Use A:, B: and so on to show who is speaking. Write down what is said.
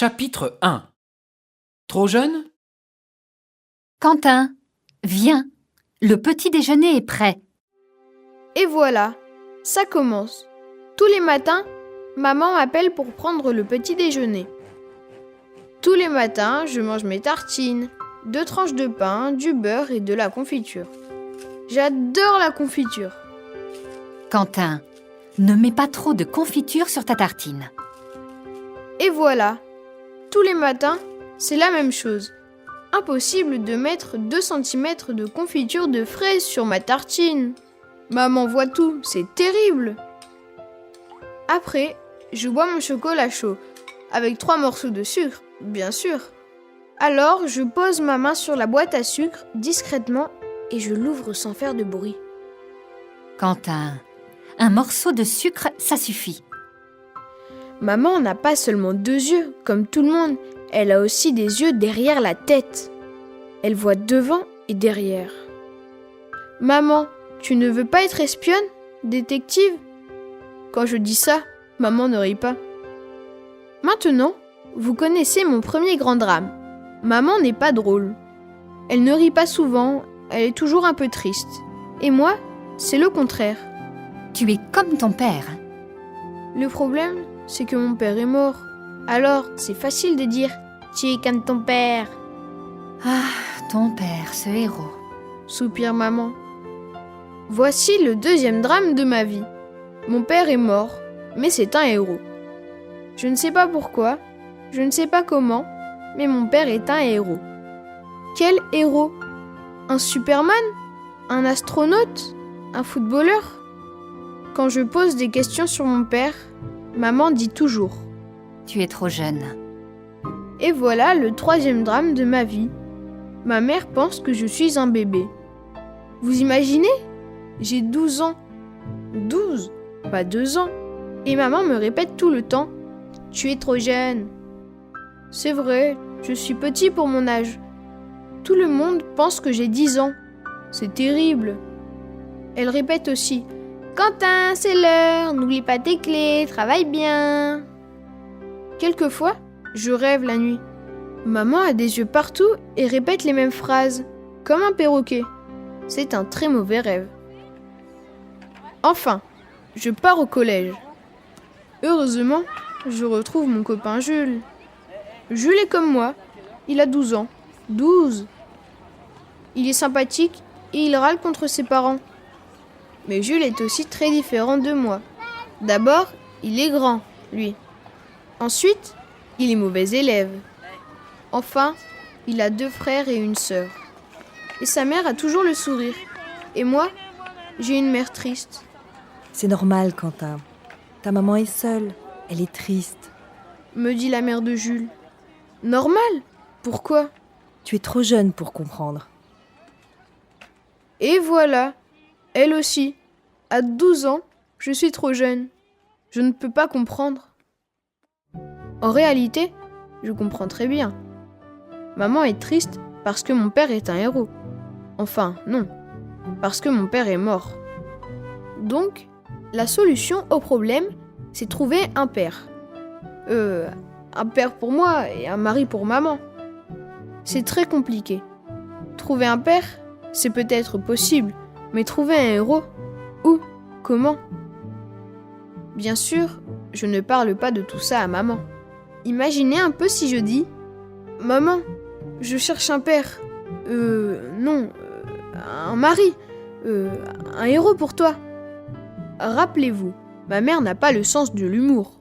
A: Chapitre 1 Trop jeune?
B: Quentin, viens. Le petit déjeuner est prêt.
C: Et voilà, ça commence. Tous les matins, maman m'appelle pour prendre le petit déjeuner. Tous les matins, je mange mes tartines, deux tranches de pain, du beurre et de la confiture. J'adore la confiture.
B: Quentin, ne mets pas trop de confiture sur ta tartine.
C: Et voilà, tous les matins, c'est la même chose. Impossible de mettre 2 cm de confiture de fraises sur ma tartine. Maman voit tout, c'est terrible. Après, je bois mon chocolat chaud, avec trois morceaux de sucre, bien sûr. Alors, je pose ma main sur la boîte à sucre discrètement et je l'ouvre sans faire de bruit.
B: Quentin, un morceau de sucre, ça suffit.
C: Maman n'a pas seulement deux yeux, comme tout le monde, elle a aussi des yeux derrière la tête. Elle voit devant et derrière. Maman, tu ne veux pas être espionne Détective? Quand je dis ça, maman ne rit pas. Maintenant, vous connaissez mon premier grand drame. Maman n'est pas drôle. Elle ne rit pas souvent, elle est toujours un peu triste. Et moi, c'est le contraire.
B: Tu es comme ton père.
C: Le problème, c'est que mon père est mort. Alors, c'est facile de dire comme ton père.
B: Ah, ton père, ce héros.
C: Soupire maman. Voici le deuxième drame de ma vie. Mon père est mort, mais c'est un héros. Je ne sais pas pourquoi, je ne sais pas comment, mais mon père est un héros. Quel héros? Un Superman? Un astronaute? Un footballeur? Quand je pose des questions sur mon père, maman dit toujours
B: Tu es trop jeune.
C: Et voilà le troisième drame de ma vie. Ma mère pense que je suis un bébé. Vous imaginez? J'ai 12 ans. 12 Pas 2 ans. Et maman me répète tout le temps Tu es trop jeune. C'est vrai, je suis petit pour mon âge. Tout le monde pense que j'ai 10 ans. C'est terrible. Elle répète aussi Quentin, c'est l'heure, n'oublie pas tes clés, travaille bien. Quelquefois, je rêve la nuit. Maman a des yeux partout et répète les mêmes phrases, comme un perroquet. C'est un très mauvais rêve. Enfin, je pars au collège. Heureusement, je retrouve mon copain Jules. Jules est comme moi. Il a 12 ans. 12 Il est sympathique et il râle contre ses parents. Mais Jules est aussi très différent de moi. D'abord, il est grand, lui. Ensuite, il est mauvais élève. Enfin, il a deux frères et une sœur. Et sa mère a toujours le sourire. Et moi, j'ai une mère triste.
D: C'est normal, Quentin. Ta maman est seule. Elle est triste.
C: Me dit la mère de Jules. Normal? Pourquoi?
D: Tu es trop jeune pour comprendre.
C: Et voilà, elle aussi. À 12 ans, je suis trop jeune. Je ne peux pas comprendre. En réalité, je comprends très bien. Maman est triste parce que mon père est un héros. Enfin, non, parce que mon père est mort. Donc, la solution au problème, c'est trouver un père. Euh, un père pour moi et un mari pour maman. C'est très compliqué. Trouver un père, c'est peut-être possible, mais trouver un héros, où? Comment? Bien sûr, je ne parle pas de tout ça à maman. Imaginez un peu si je dis Maman, je cherche un père. Euh, non, euh, un mari. Euh, un héros pour toi. Rappelez-vous, ma mère n'a pas le sens de l'humour.